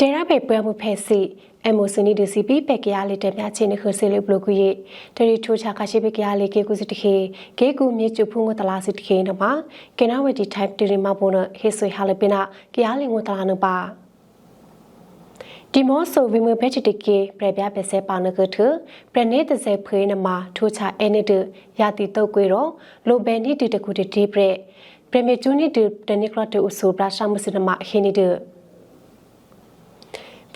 ဒေရပေပွဲမှုဖဲစီအမိုစနီဒီစီပီပက်ကရလေးတက်မြချင်းနခစီလေးဘလကူယေတရီထိုချာခရှိပက်ကရလေးကေကူစီတခေကေကူမြေချူဖုံငတလာစီတခေနမကေနာဝတီ type တီရီမဘုံနဟေဆွေဟာလပိနာကရလေးငတလာနပါဒီမောဆိုဝိမဘက်ချတကေပြပြပစဲပါနကထပြနေတစဲဖွေးနမထိုချာအဲနေတယာတီတုတ်ကွေရောလိုဘယ်နီတီတကူတီပြပြမေကျူနီတီတနိကရတူဆူပရာရှာမစနမဟိနီတ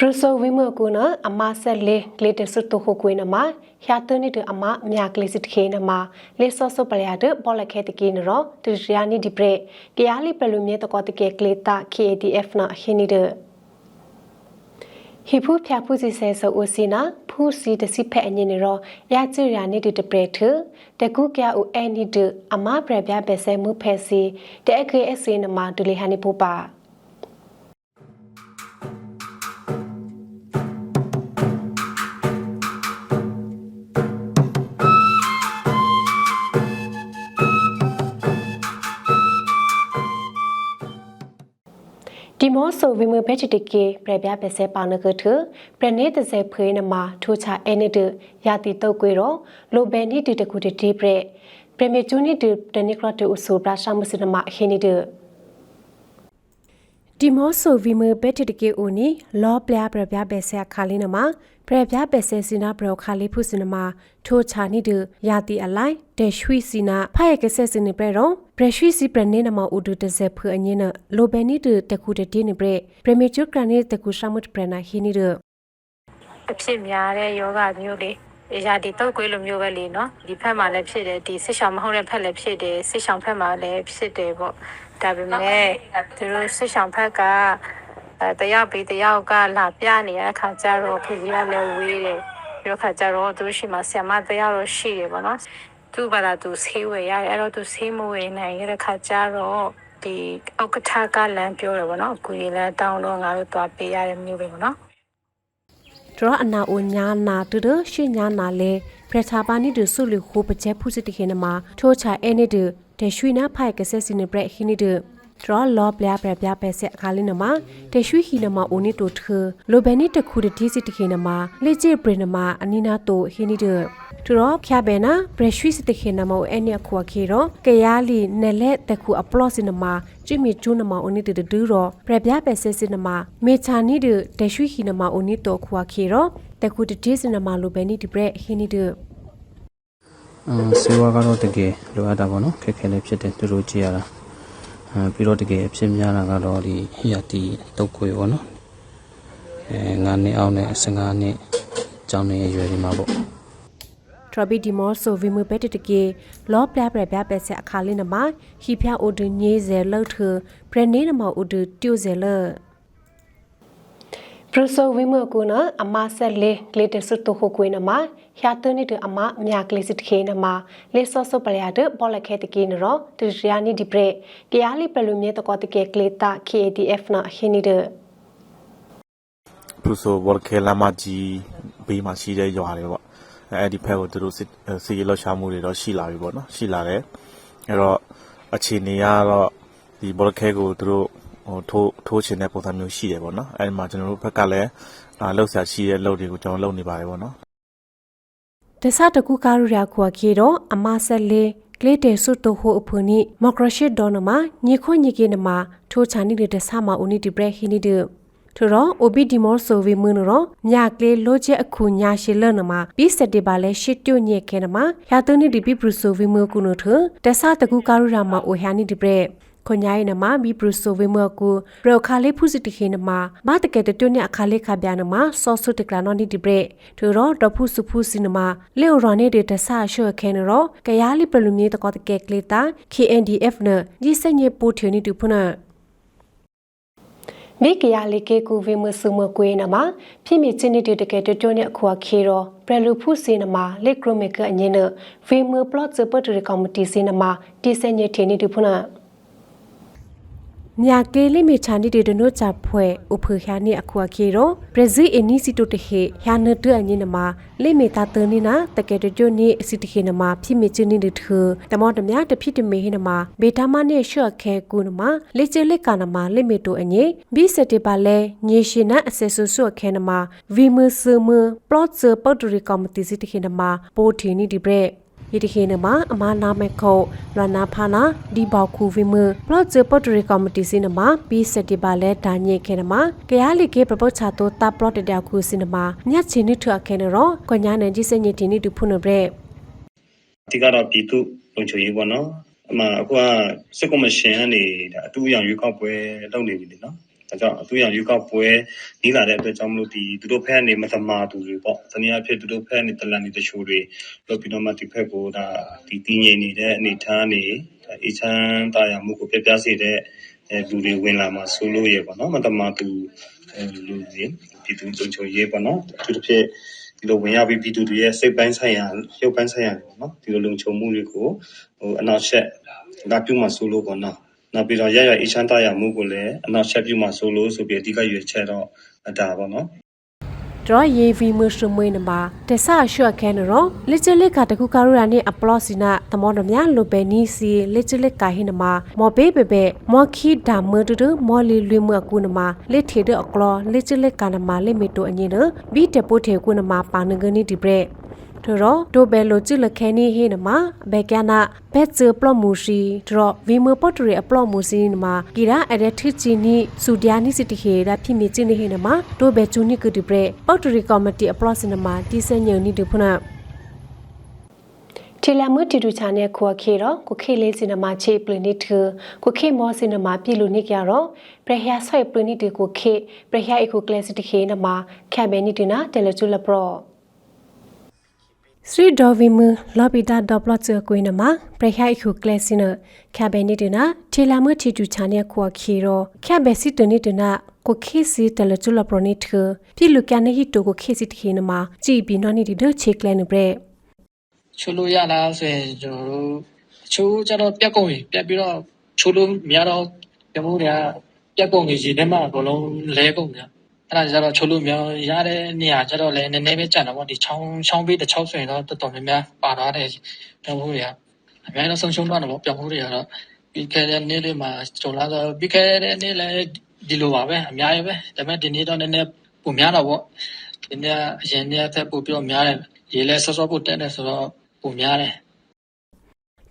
ပရဆိုဝိမကုနအမဆက်လေကလေတဆုတခုကွေးနမရတနိတအမမြကလေးစစ်ခေနမလေဆောဆောပလျာဒဘောလခဲတကိနရောတရယာနီဒီပရကယာလီပလူမြေတကောတကေကလေတာ KADF နဟိနီဒဟိဖူဖျာဖူစီဆဲဆိုအိုစီနာဖူစီတစီဖက်အညင်နေရောရာချီရာနေဒီတပရထတကုကရအိုအဲနီဒအမပရပြပဲဆဲမှုဖဲစီတဲအခေအစီနမဒူလီဟန်နီပူပါ မောဆိုဝိမဘက်ချတကေပြပြပစဲပါနကထပြနေတစဲဖွေးနမထိုချအဲနဒယာတီတုတ်ကွေရောလိုဘယ်နီတီတကူတီပြပြမေကျူနီတီတနိကရတူဆူပရာရှာမစနမဟိနီဒ ဒီမောဆိုဗီမဘက်တကေအိုနီလောပလပြပြပဲဆဲခါလင်းနမပြပြပဲဆဲစနာဘရခါလေးဖုစနမထိုချာနီဒယာတီအလိုက်တေရွှီစီနာဖာယကဆက်စနေပြရောပရရွှီစီပရနေနမဥဒတဇက်ဖအညင်းနလိုဘဲနီဒတခုတတီနေပြပရမီချူကရနေတခုရှမတ်ပရနာဟီနီဒအဖြစ်များတဲ့ယောဂမျိုးလေး ရာဒီတော့ကွေးလိုမျိုးပဲလေနော်ဒီဖက်မှာလည်းဖြစ်တယ်ဒီဆစ်ဆောင်မဟုတ်တဲ့ဖက်လည်းဖြစ်တယ်ဆစ်ဆောင်ဖက်မှာလည်းဖြစ်တယ်ပေါ့ဒါပေမဲ့သူတို့ဆစ်ဆောင်ဖက်ကအဲတယောက်ပြီးတယောက်ကလာပြနေရတဲ့ခါကျတော့ခင်ဗျားလည်းဝေးတယ်ပြီးတော့ခါကျတော့သူတို့ရှိမှဆ iam မတယောက်တော့ရှိတယ်ပေါ့နော်သူ့ဘာသာသူဆေးဝယ်ရတယ်အဲ့တော့သူဆေးမဝယ်နိုင်ရတဲ့ခါကျတော့ဒီဥက္ကဋ္ဌကလမ်းပြောတယ်ပေါ့နော်အကူကြီးလည်းတောင်းတော့ငါတို့သွားပေးရတဲ့မျိုးပဲပေါ့နော် ဒရအနာအိုညာနာတူဒရှိညာနာလေပရချာပါနီဒဆုလူခိုပချက်ဖုစစ်တခေနမှာထိုချာအဲနေဒတေရွှီနာဖိုက်ကဆက်စင်းနေပရဟိနီဒ ဒရလောပလပရပြပဲဆက်အခါလင်းနမှာတေရွှီဟီနမှာအိုနီတိုထလိုဘဲနီတခုတတိစစ်တခေနမှာလေကျပရနမှာအနီနာတိုဟိနီဒတူတော့ဖျားပဲနာပရရွှီစစ်တခေနမှာအဲနီခွာခေရောကယာလီနယ်လက်တခုအပလော့စင်နမှာကျွမီကျူးနမှာအိုနီတဒူရောပရပြပဲဆက်စင်နမှာမေချာနီဒတေရွှီဟီနမှာအိုနီတိုခွာခေရောတခုတတိစင်နမှာလိုဘဲနီဒီပရဟိနီဒအဆေးဝါးကတော့တကယ်လိုအပ်တာပေါ့နော်ခက်ခဲလည်းဖြစ်တယ်သူတို့ကြည့်ရတာ အဲပြီးတော့တကယ်အဖြစ်များတာကတော့ဒီဟယာတီတုတ်ခွေပေါ့နော်အဲ9နှစ်အောက်နဲ့15နှစ်ကျောင်းနေရွယ်ဒီမှာပေါ့ထရဘီဒီမောဆိုဗီမူပက်တတကေလောပလပရပြပက်ဆက်အခါလင်းနမဟီဖျာအိုဒညေဇဲလောက်ထပ ရနေနမအိုဒတူဇဲလပရဆိုဝိမကူနာအမဆက်လေကလေတဆုတခုကွေးနမရှာတနိတအမမြကလေးစစ်ခေနမလေဆောဆောပလျာဒဘောလခဲတကေနရောတရယာနီဒီပရကယာလီပလူမြေတကောတကေကလေတာ KADF နာဟိနီဒပလူဆိုဘော်ခဲလာမကြီးဘေးမှာရှိတဲ့ရွာတွေပေါ့အဲအဲ့ဒီဖက်ကိုသူတို့စစ်စီရလောက်ရှာမှုတွေတော့ရှိလာပြီပေါ့နော်ရှိလာတယ်အဲ့တော့အခြေအနေကတော့ဒီဘော်ခဲကိုသူတို့ ဟိုထိုးထိုးချင်တဲ့ပုံစံမျိုးရှိတယ်ပေါ့နော်အဲ့ဒီမှာကျွန်တော်တို့ဘက်ကလည်းအာလှုပ်ရှားရှိတဲ့လှုပ်တွေကိုကျွန်တော်လုပ်နေပါတယ်ပေါ့နော်တဆတကူကာရူရာခွာခေတော့အမဆက်လေကလေတေဆုတိုဟိုအဖူနီမော်ဂရရှစ်ဒေါ်နမညခွညကေနမထိုချာနီတဲ့ဆာမဦးနီဒီဘရဟီနီဒထရော OB ဒီမောဆိုဗီမွန်းရောမြကလေးလိုချေအခုညာရှိလနမပြီးစတေပါလဲရှစ်တွညေခဲနမရာတနီဒီပီပရဆိုဗီမွကုနထတဆတကူကာရူရာမအိုဟာနီဒီဘရ ခွန်ညာယနမဘီပရဆိုဝေမကူပရခါလေးဖုစစ်တခေနမမတကဲတတွညအခါလေးခဗျာနမဆောဆုတကလာနောနီဒီဘရထရောတဖုစုဖုစင်နမလေရနေတေတဆရှောခဲနရောကယာလီပလူမီတကောတကဲကလေတာ KNDF နဒီစညေပိုထွေနီတူဖုနာမိကရလေးကေကူဝေမဆုမကွေးနမဖြစ်မြချင်းနေတဲ့တကယ်တွတွနဲ့ခွာခေရောပရလူဖုစီနမလက်ဂရမီကအငင်းနဝေမပလော့စပတ်တရကော်မတီစီနမတီစညေထေနေတူဖုနာ မြာကေလိမေချာနီတေဒနိုချာဖွဲဥဖခါနီအခုအခေရောဘရာဇီးအနီစီတိုတဟေယာနတအညင်နမလိမေတာတနီနာတကဲတကြိုနီအစီတခေနမဖိမေချနီတထတမောတမြတဖိတမေဟနမဘေတာမနီရှော့ခဲကူနမလေချေလက်ကနမလိမေတိုအညေဘီစတေပါလဲညေရှင်နာအဆက်ဆူဆုခဲနမဗီမဆမပလော့ဇပတ်တရီကော်မတီစီတခေနမပိုထီနီဒီဘရက် ယတိခေနမအမနာမခောလနာဖာနာဒီဘောက်ခုဝိမပလော့ဇပတ်တရီကော်မတီစီနမဘီစတေပါလဲဒါညေခေနမကရလီကေပပချာတိုတာပလော့တတခုစီနမညက်ချီနိထအခဲနရောကညာနန်ကြီးစညတီနိတူဖုန်ဘရက်အဓိကတော့ပြည်သူလုံခြုံရေးပေါ့နော်အမှအခုကစစ်ကော်မရှင်ကနေဒါအတူအရောင်ရွေးကောက်ပွဲလုပ်နေပြီလေနော် ဒါကြောင့်အတူအရောင်ရွေးကောက်ပွဲနီးလာတဲ့အတွက်ကြောင့်မလို့ဒီသူတို့ဖက်ကနေမသမာသူတွေပေါ့တနည်းအားဖြင့်သူတို့ဖက်ကနေတလန်နေတချို့တွေလုပ်ပြီးတော့မှဒီဖက်ကိုဒါဒီတည်ငြိမ်နေတဲ့အနေအထားနေဒါအေချမ်းတာယာမှုကိုပြပြစေတဲ့အဲလူတွေဝင်လာမှာဆိုလို့ရပေါ့နော်မသမာသူအဲလူတွေပြည်သူလုံခြုံရေးပေါ့နော်အထူးသဖြင့်ဒီလိုဝင်ရောက်ပြီးပြည်သူတွေရဲ့စိတ်ပိုင်းဆိုင်ရာရုပ်ပိုင်းဆိုင်ရာတွေပေါ့နော်ဒီလိုလုံခြုံမှုတွေကိုဟိုအနောက်ရှက်ဒါပြုမှဆိုလို့ပေါ့နော် နောက်ပြီးတော့ရရအေးချမ်းသာရမှုကိုလည်း အနောက်ရှက်ပြုမှဆိုလို့ဆိုပြီး အဓိကရွေးချက်တော့ ဒါပေါ့နော်ဒရယေဗီမရှမွေးနမှာတဆာရှော့ခဲနရောလက်ချလက်ကတခုကာရူရာနေအပလော့စီနာတမောနမြလိုပဲနီစီလက်ချလက်ကာဟိနမှာမော်ဘေးဘေဘေမော်ခီဒါမတူတူမော်လီလွေမွကူနမှာလက်ထေတဲ့အကလောလက်ချလက်ကနမှာလက်မီတိုအငင်းနဘီတပို ထေကူနမှာပါနငနီဒီဘရက်ထရောဒိုဘဲလိုချလခဲနီဟေနမှာဘေကနာဘက်ဇပလမူရှိဒရဗီမပတ်တရီအပလမူစီနမှာဂီရာအရက်ထချီနီစူဒယာနီစီတခေရာဖိမီချီနီဟေနမှာဒိုဘဲချူနီကဒီဘရက်ပတ်တရီကော်မတီအပလစနမှာတီစညုံနီဒဖနာတီလာမတီတူချာနဲ့ခွာခေတော့ကိုခေလေးစင်နမှာချေပလနိထကိုခေမောစင်နမှာပြည်လူနိကြတော့ပရဟယာဆွဲပလနိတကိုခေပရဟယာအခုကလစတခေနမှာခံဘဲနိတနာတယ်လချူလပရော စရီဒေါ်ဗီမလော်ပီတာဒေါပလော့ချ်ကွေးနမှာပရဟယာအခုကလစင်နခံဘဲနိတနာတီလာမတီတူချာနဲ့ခွာခေတော့ခံဘဲစစ်တနိတနာကိုခေစီတယ်လချူလပရောနိထပြည်လူကနေဟီတိုကိုခေစီတခေနမှာကြည်ပြီးနော်နိဒီဒချေကလနဘရက်ချိုးလို့ရလားဆိုရင်ကျွန်တော်တို့အချိုးကျတော့ပြက်ကုန်ပြီပြက်ပြီးတော့ချိုးလို့မရတော့ပြမိုးတွေကပြက်ကုန်ကြီးရေထဲမှာအကုန်လုံးလဲကုန်ကြ အဲ့ဒါကျတော့ချိုးလို့မရရတဲ့နေရာကျတော့လည်းနည်းနည်းပဲကြံတော့ဗောဒီချောင်းချောင်းပေးတစ်ချောင်းဆိုရင်တော့တော်တော်များများပါသွားတယ်ပြမိုးတွေကအများကြီးဆုံးရှုံးသွားတယ်ဗောပြမိုးတွေကတော့ပြီးခဲ့တဲ့နေ့လေးမှာကျွန်တော်လာတော့ပြီးခဲ့တဲ့နေ့လည်းဒီလိုပါပဲအများကြီးပဲဒါပေမဲ့ဒီနေ့တော့နည်းနည်းပုံများတော့ဗောဒီနေ့အရင်နေ့အသက်ပို့ပြီးတော့များတယ်ရေလဲစောစောပို့တက်တယ်ဆိုတော့ပုံများတယ်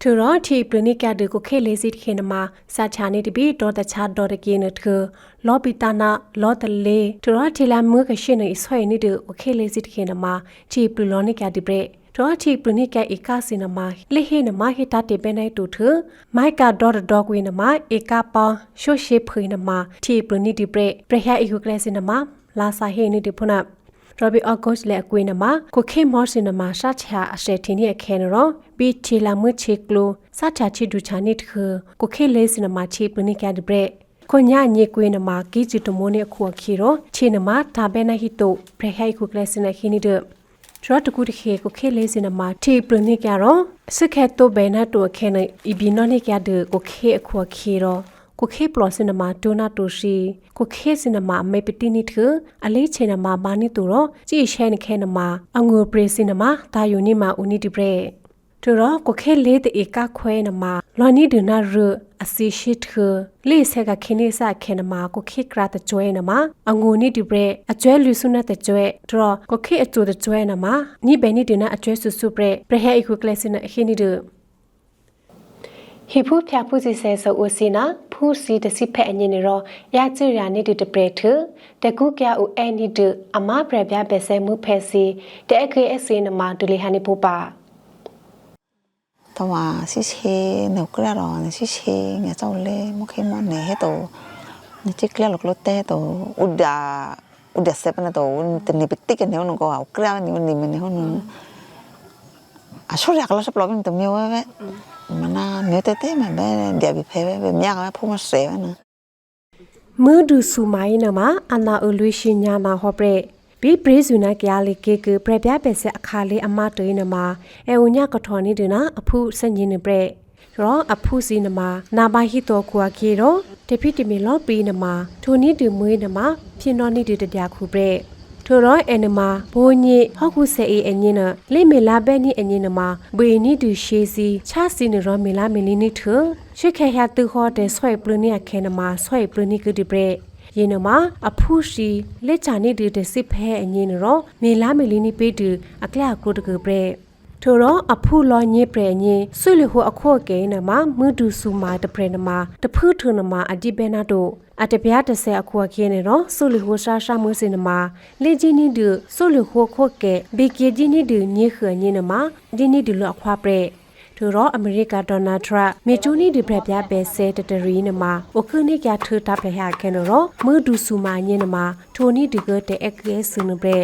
ထူရောတီပလနိကဒကိုခေလေးစီတခေနမှာစာချာနေတပိဒေါ်တချာဒေါ်တကေနထလောပီတာနာလောတလေထူရောတီလာမွေကရှိနေဆွဲနေတโอခေလေးစီတခေနမှာတီပလနိကဒီဘရက်တော့တီပလနိကဧကစင်နမှာလေဟေနမှာဟေတာတေပဲနိုင်တူထမိုက်ကာဒေါ်ဒေါ်ကွေနမှာဧကပောင်းရှုရှိဖွေနမှာတီပလနိဒီဘရက်ပရဟဧကုကလစင်နမှာလာစာဟေနေဒီဖုနာ ရဘီအော့ဂုတ်လက်အကွေးနမှာကိုခေမော့စင်နမှာရှာချာအရှေတင်ရဲ့ခဲနရောဘီချီလာမွချေကလိုစာချာချီဒူချာနိတခကိုခေလေးစင်နမှာချီပနိကဒဘရက်ကိုညာညေကွေးနမှာကီဂျီတမိုးနေအခုအခီရောချေနမှာဒါဘဲနဟီတိုဘရဟိုက်ခုကလစင်နခီနီဒထရတကူတခေကိုခေလေးစင်နမှာတီပနိကရောစခဲတိုဘဲနာတိုခဲနေအီဘီနိုနိကဒကိုခေအခုအခီရော ကိုခေပလောစင်နမာဒိုနာတိုရှိကိုခေစင်နမာမေပတိနိထအလေးချေနမာဘာနိတူရောကြည့်ရှဲနခဲနမာအငူပရေစင်နမာဒါယုန်နိမာဦးနိတိပရေတူရောကိုခေလေးတေကခွဲနမာလော်နိဒနာရအစီရှိထလေးဆက်ကခိနေစခဲနမာကိုခေကရတကျွဲနမာအငူနိတိပရေအကျွဲလူဆုနတကျွဲတူရောကိုခေအကျိုတကျွဲနမာနိဘဲနိဒနာအကျွဲဆုဆုပရေပရဟဲအခုကလစင်အခိနိဒ ဟိဖူဖျာဖူစီဆဲဆိုအိုစီနာဖူစီတစီဖက်အညင်နေရောရာချီရာနေတတပရထတကုကအိုအဲနိဒအမပရပြပဲဆဲမှုဖဲစီတဲအခေအစီနမဒူလီဟာနိပူပါ tao mà xí xí nếu cái đó là xí xí nghe cháu lê một khi mà nè hết tổ nó chỉ cái lục lót té tổ uda uda xếp nó tổ tình này bị tích cái nếu nó có ảo cái nếu nó mình nếu nó à số rạc là sắp lo mình tụi miêu ấy mà na miêu té té mà bé đẹp bị phê bé nhang bé phun mà xé nữa မឺဒူဆူမိုင်းနမအနာအလွေရှင်ညာနာဟောပရက်ဘီပရိဇူနာကရလေကေကပရပြပဲဆက်အခါလေးအမတွေနမအဲဝညကထော်နေဒနာအဖုစညင်းနေပရက်ရရောအဖုစီနမနာဘဟီတောကွာကေရောတပိတမီလောပီနမထိုနီတူမွေးနမဖြစ်တော်နီတူတပြခုပြဲ ထိုရောအန်နမဘိုးညိဟောက်ခုဆေအေအညင်းနလိမေလာဘဲနီအညင်းနမဘွေနီတူရှေစီချာစီနရောမေလာမေလီနီထရွှေခဲရတူဟောတဲ့ဆွဲပလနီခဲနမဆွဲပလနီကဒီပြဲယေနမအဖုရှိလက်ချာနေတူတဲ့စစ်ဖဲအညင်းရောမေလာမေလီနီပေးတူအကလကုတကပြဲထိုတော့အဖုလောညေပရညေဆွေလဟုအခော့ကဲနမမွဒုစုမာတပရနမတဖုထုနမအဒီဘဲနာတို့ အတပြားတဆဲအခော့ကဲနေတော့ဆွေလဟုရှာရှာမွေးစင်နမလေဂျီနီဒုဆွေလဟုခော့ကဲဘီကေဂျီနီဒုညေခညေနမဒီနီဒုလအခွာပရသူရောအမေရိကဒေါ်နယ်ထရမေချူနီဒီပြပြပဲဆဲတတရီနမအခုနိကထထပလဟခဲနော်မွဒုစုမာညေနမထိုနီဒီကတဲ့အခဲစနဘရ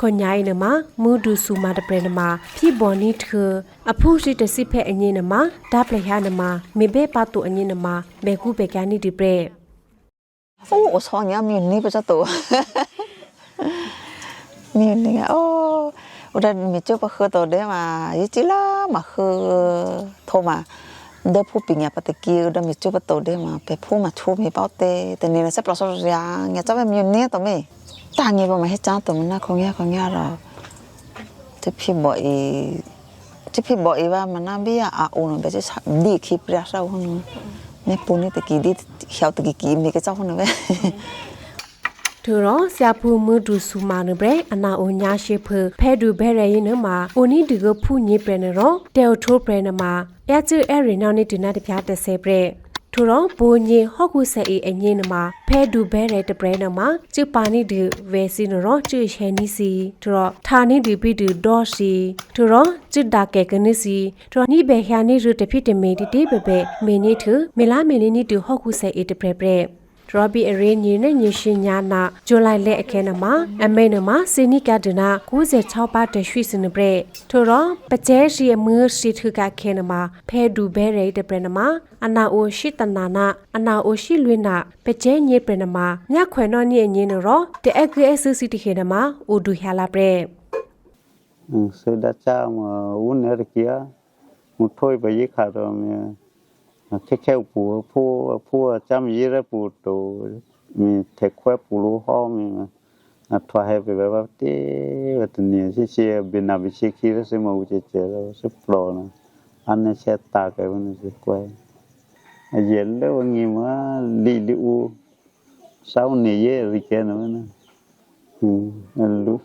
ခွန်ညာိနမမူဒုစုမာတပရနမဖိဘောနီထအဖုရှိတစိဖဲအငိနမဒါပလဟနမမေဘေပါတုအငိနမဘေကုဘေကနီဒီပရ 오, 성이 하면 언니 보자 또. 미 언니가 어, 우리 미쪽 바흐도 내마 이질라 마흐 토 마. 내 포빙이야 빠뜨기 우리 미쪽 바도 내마 배포마 초미 빠때 때니는 세 플러스 양야 짜매 미 언니 또 미. 땅이 보면 했잖아 또나 공야 공야 로. 대피 뭐이 대피 뭐이 봐 만나 비야 아 오늘 배지 디 키프라서 오 늘. နေပူနေတကီဒီရှောက်တကီကီမေကစောက်ခွနဝဲထရောဆာဖူမဒူဆူမာနဘရအနာအိုညာရှိဖဖဲဒူဘဲရရင်နမှာအိုနီဒီကဖူညေပရနရောတဲထိုးပရနမှာပြချူအဲရီနောင်းနေတူနာတပြားတဆဲပရ သူရောဘိုညေဟော့ကူဆဲအေအငင်းနမှာဖဲဒူဘဲရတပရနမှာချပါနီဒီဝဲစီနရောချွရှဲနီစီသူရောဌာနီဒီပီဒူဒေါ်စီသူရောချစ်ဒါကဲကနီစီသူရောနိဘေခ ्या နီရူတဖိတမေဒီတေဘဘေမေနီထမေလာမေလီနီတူဟော့ကူဆဲအေတပရပရဒ ရဘီအရေညီနဲ့ညီရှင်ညာနာဇူလိုင်လက်အခဲနမှာအမိန်နမှာစီနီကဒနာ96ပါတရွှေစနပရက်ထိုတော့ပကျဲရှိအมือရှိထုကခဲနမှာဖဲဒူဘဲရဲတပရနမှာအနာအိုရှိတနာနာအနာအိုရှိလွင်နာပကျဲညေပရနမှာမြခွဲတော့ညင်ညင်တော့တဲအကဲဆူစီတခဲနမှာအိုဒူဟလာပရက် แค่แปูผู้ผู้จำยีระปูตูมีเทคแควปูรู้ห้องมีอัตวาให้ไปแบบว่าตีวัตเนียชิเชียบินาบิชิคีรสิมาอุจเจแล้วสิปลอนะอันนี้เชตากันวันนี้สิกวยเย็นแล้ววันนี้มาดีดีอูสาวนี่เยริเกนวันนั้นอืมอันลูก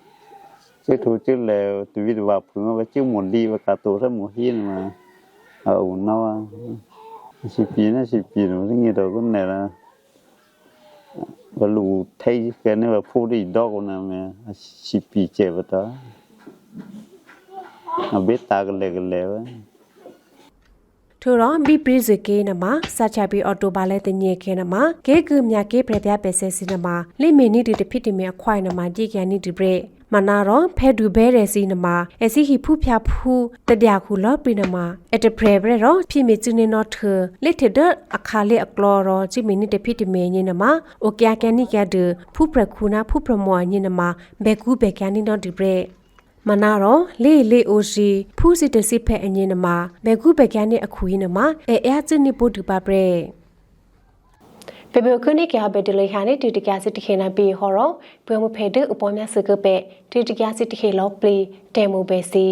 ชื่อทูชื่อแล้วตัววิทย์ว่าผมว่าชื่อหมดดีว่ากาตัวสมุหินมาเอาหน้า này là phụ đi đó cũng là mà chỉ phí chế vào đó nó biết ta cái lệ cái lệ vậy ထိုတော့ဘီပရိဇကေနမှာစာချပီအော်တိုဘာလဲတညေခဲနမှာကေကူမြကေပြပြပဲဆဲစီနမှာလိမီနီတီတဖိတိမြအခွိုင်နမှာဒီကန်နီဒီဘရ မနာတော့ဖဲဒူဘဲရဲစီနမှာအစီဟီဖူဖျားဖူတတရခုလောပိနမှာအတပရဘရတော့ဖိမီချူနေနော်ထလက်ထဒအခါလေအကလောရောချိမီနီတဖိတိမြညနမှာအိုကယာကန်နီကဒဖူပရခုနာဖူပရမောညနမှာဘဲကူဘဲကန်နီနော်ဒီဘရမနာတော့လေလေအိုရှိဖူးစစ်တစိဖဲအငင်းနမှာဘဲကူဘဲကန်နီအခုရင်းနမှာအဲအဲချစ်နိပို့တူပါပရဲ ပေပေခုနိကရဘက်တလေခါနေတီတကစစ်တခေနာပြီးဟောတော့ဘွေမဖဲတဲ့ဥပေါ်မြစကပဲတီတကစစ်တခေလောပလီတဲမိုပဲစီ